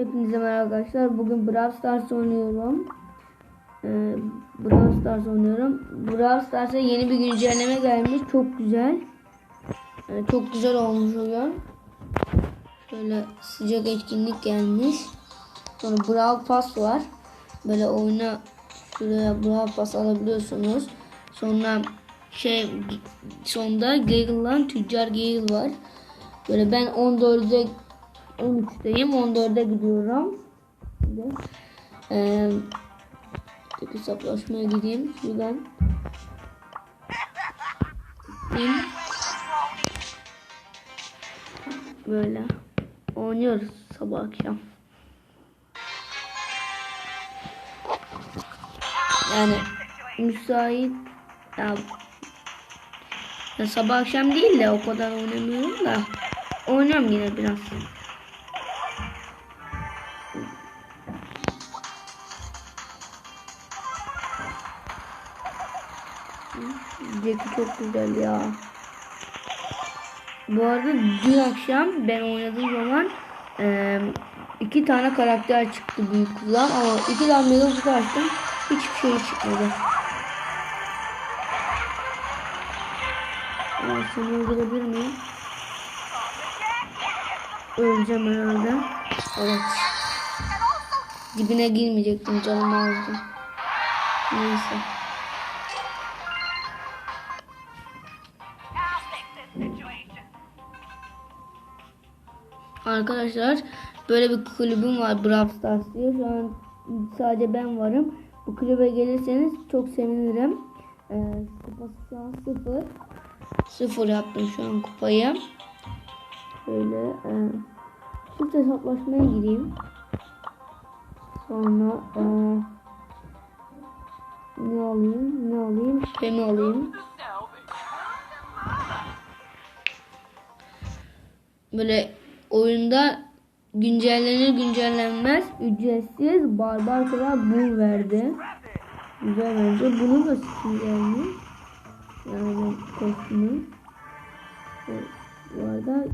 Hepinize merhaba arkadaşlar. Bugün Brawl Stars oynuyorum. Ee, Brawl Stars oynuyorum. Brawl Stars'a yeni bir güncelleme gelmiş. Çok güzel. Ee, çok güzel olmuş oyun. Şöyle sıcak etkinlik gelmiş. Sonra Brawl Pass var. Böyle oyuna şuraya Brawl Pass alabiliyorsunuz. Sonra şey sonda Gale'lan Tüccar Gale var. Böyle ben 14'e 13'teyim. 14'e gidiyorum. Ee, hesaplaşmaya gideyim. Şuradan. Böyle. Oynuyoruz sabah akşam. Yani müsait ya, ya sabah akşam değil de o kadar oynamıyorum da oynuyorum yine biraz. Jackie çok güzel ya. Bu arada dün akşam ben oynadığım zaman e, iki tane karakter çıktı büyük kulağım ama iki tane kutu açtım hiçbir şey çıkmadı. Ben seni öldürebilir miyim? Öleceğim herhalde. Evet. Dibine girmeyecektim canım azdı. Neyse. Arkadaşlar böyle bir kulübüm var Brawl Stars diye. Şu an sadece ben varım. Bu kulübe gelirseniz çok sevinirim. Ee, kupası şu an sıfır. Sıfır yaptım şu an kupayı. Şöyle e, çift hesaplaşmaya gireyim. Sonra e, ne alayım? Ne alayım? Şüphemi alayım. Böyle oyunda güncellenir güncellenmez ücretsiz barbar kral bul verdi. Güzel bence. Bunun da skin gelmiş. Yani kostümü. Bu arada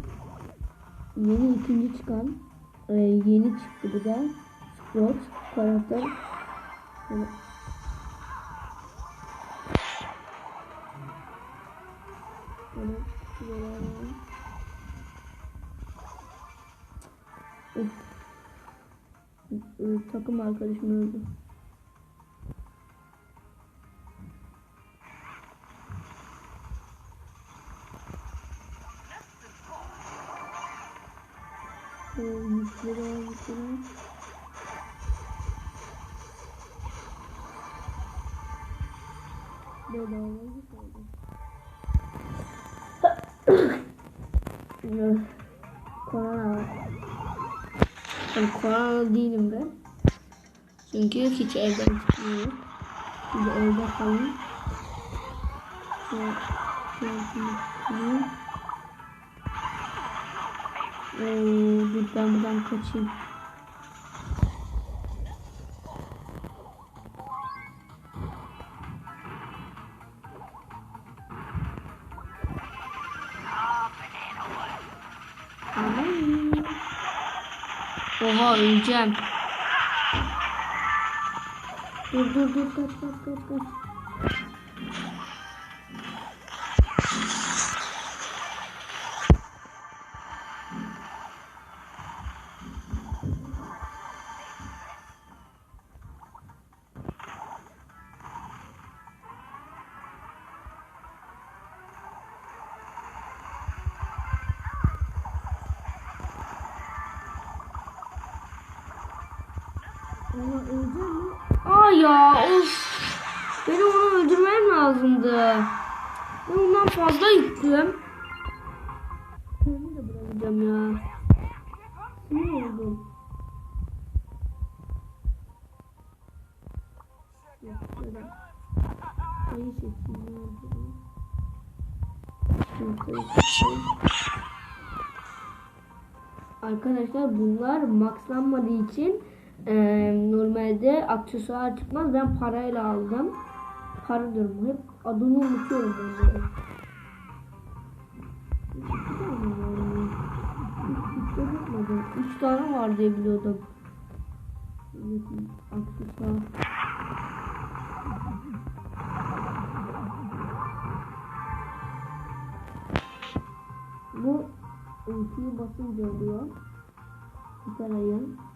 yeni ikinci çıkan e, yeni çıktı bu da Sprout karakter. Böyle Of. Ee, takım arkadaşım öldü. Ee, müşteri al, müşteri al. Bedava git oldu. Ee, Korona var. Ben koronalı değilim ben. Çünkü hiç evden çıkmıyorum. Şimdi evde kalın. Ee, ben buradan kaçayım. Oha öleceğim. Dur dur dur kaç kaç kaç kaç. Ama öleceğim mi? Aa ya of. Benim onu öldürmem lazımdı. Ben ondan fazla yıktım. Kendimi de bırakacağım ya. Ne oldu? Yok, şöyle. Sayı çekeyim. ne oldu? Şunu sayı çekeyim. Arkadaşlar bunlar maxlanmadığı için ee, normalde aksesuar çıkmaz. Ben parayla aldım. Para diyorum. Hep adını unutuyorum bunları. Üç tane var diye biliyordum. Aksesuar. Bu ultiyi basınca oluyor. Süperayın. Of.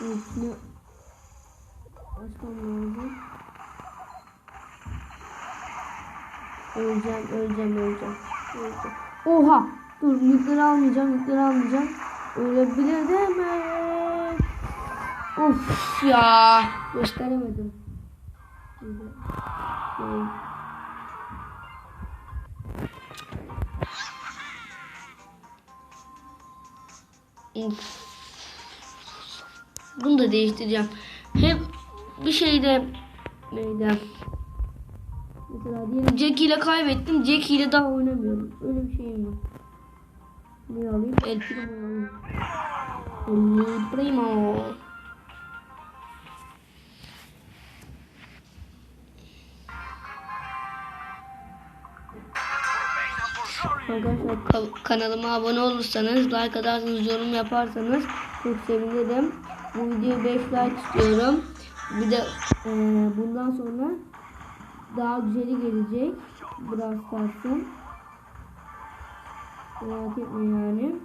Ultini açmam lazım. Öleceğim, öleceğim, öleceğim. öleceğim. Oha! Dur, yükleri almayacağım, yükleri almayacağım. Ölebilir değil mi? Of ya! Gösteremedim. Şöyle. Of. Bunu da değiştireceğim. Hep bir şeyde neydi? Mesela diyelim Jackie ile kaybettim. Jackie ile daha oynamıyorum. Öyle bir şeyim var. Ne alayım? El Primo alayım. El Primo. Arkadaşlar ka- kanalıma abone olursanız, like atarsanız, yorum yaparsanız çok sevinirim. Bu videoya 5 like istiyorum. Bir de e, bundan sonra daha güzeli gelecek. Brawl Stars'ın. Merak etme yani.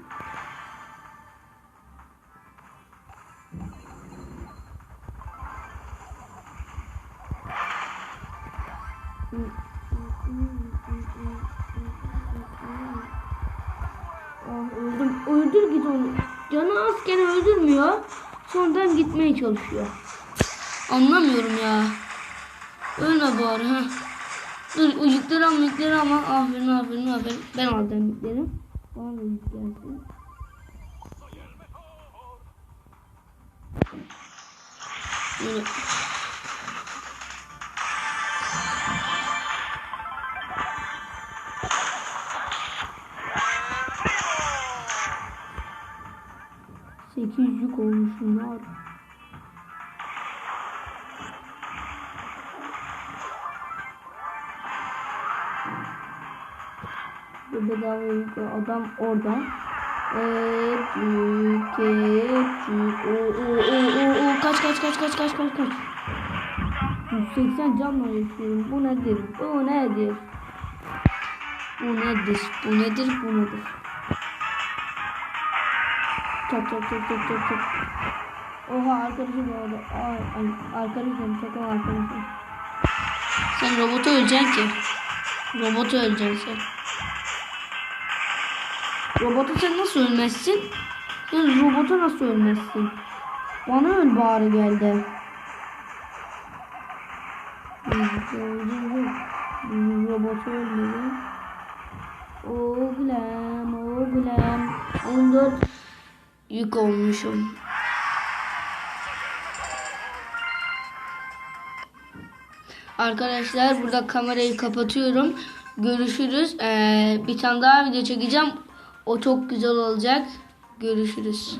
Ah öldüm. Öldür git onu. Canı azken öldürmüyor. Sonradan gitmeye çalışıyor. Anlamıyorum ya. Ölme bari ha. Dur uyukları al yükleri ama aferin aferin aferin. Ben aldım yükleri. Bana da yük gelsin. Evet. 800 yük olmuşlar. Bu bedava yük adam orada. Hep yük, hep yük. Oo, oo, oo. Kaç, kaç, kaç, kaç, kaç, kaç, kaç. 180 canla yapıyorum. Bu nedir? Bu nedir? Bu nedir? Bu nedir? Bu nedir? Bu nedir? Çok çok çok çok çok çok. Oha arkadaşım orada. Ay, ay, arkadaşım çok o arkadaşım. Sen robotu öleceksin ki. Robotu öleceksin sen. Robotu sen nasıl ölmezsin? Sen robotu nasıl ölmezsin? Bana öl bari geldi. Robotu ölmedi. Oğlum, oğlum. 14 yük olmuşum. Arkadaşlar burada kamerayı kapatıyorum. Görüşürüz. Ee, bir tane daha video çekeceğim. O çok güzel olacak. Görüşürüz.